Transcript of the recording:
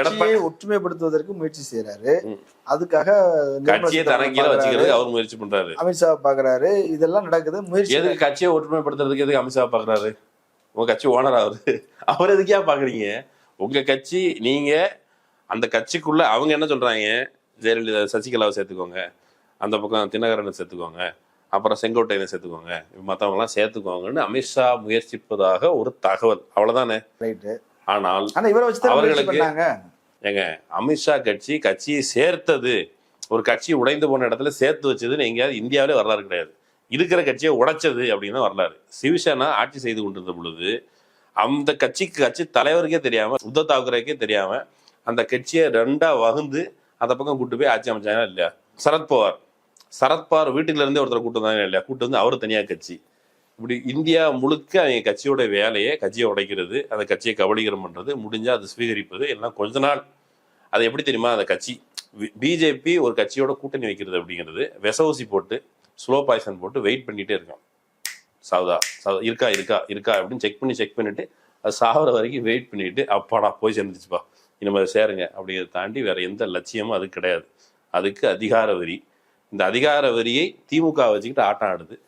எடப்பாடி ஒற்றுமைப்படுத்துவதற்கு முயற்சி செய்யறாரு. அதுக்காக கட்சியை பார்க்கறாரு, வச்சுக்கிறதுக்கு அவர் முயற்சி பண்றாரு. அமித்ஷா பாக்குறாரு. இதெல்லாம் நடக்குது. முயற்சி எதுக்கு கட்சியை ஒற்றுமைப்படுத்துறதுக்கு எதுக்கு அமித்ஷா பாக்குறாரு? உங்க கட்சி ஓனர் அவரு? அவர் எதுக்கே பாக்குறீங்க? உங்க கட்சி நீங்க அந்த கட்சிக்குள்ள அவங்க என்ன சொல்றாங்க? ஜெயலலிதா சசிகலாவை சேர்த்துக்கோங்க. அந்த பக்கம் தினகரனை சேர்த்துக்கோங்க. அப்புறம் செங்கோட்டையனை சேர்த்துக்கோங்க. மற்றவங்க எல்லாம் சேர்த்துக்கோங்கன்னு அமித்ஷா முயற்சிப்பதாக ஒரு தகவல். அவ்வளவுதானே? ரைட்டு. ஆனால் ஆனா இவரை வச்சு அவர்களுக்கு- ஏங்க அமித்ஷா கட்சி கட்சியை சேர்த்தது. ஒரு கட்சி உடைந்து போன இடத்துல சேர்த்து வச்சதுன்னு எங்கேயாவது இந்தியாவிலே வரலாறு கிடையாது. இருக்கிற கட்சியை உடைச்சது அப்படின்னு வரலாறு. சிவசேனா ஆட்சி செய்து கொண்டிருந்த பொழுது அந்த கட்சிக்கு கட்சி தலைவருக்கே தெரியாம உத்தவ் தாக்கரேக்கே தெரியாம அந்த கட்சியை ரெண்டா வகுந்து அந்த பக்கம் கூட்டு போய் ஆட்சி அமைச்சாங்க இல்லையா? சரத்பவார். சரத்பவார் வீட்டுல இருந்தே ஒருத்தர் கூட்டு வந்தாங்க இல்லையா? கூட்டு வந்து அவரு தனியா கட்சி. இப்படி இந்தியா முழுக்க அவங்க கட்சியோட வேலையை கட்சியை உடைக்கிறது அந்த கட்சியை கபலீகரம் பண்றது முடிஞ்சா அது சுவீகரிப்பது எல்லாம் கொஞ்ச நாள். அது எப்படி தெரியுமா? அந்த கட்சி பிஜேபி ஒரு கட்சியோட கூட்டணி வைக்கிறது அப்படிங்கிறது விச போட்டு ஸ்லோ பாய்சன் போட்டு வெயிட் பண்ணிட்டே இருக்கான். சாவுதா சாவு இருக்கா இருக்கா இருக்கா அப்படின்னு செக் பண்ணி செக் பண்ணிட்டு அது சாகுற வரைக்கும் வெயிட் பண்ணிட்டு அப்பாடா போய் சேர்ந்துச்சுப்பா. இனிமேல் சேருங்க அப்படிங்கிறத தாண்டி வேற எந்த லட்சியமும் அது கிடையாது. அதுக்கு அதிகார வரி. இந்த அதிகார வரியை திமுக வச்சுக்கிட்டு ஆட்டம் ஆடுது.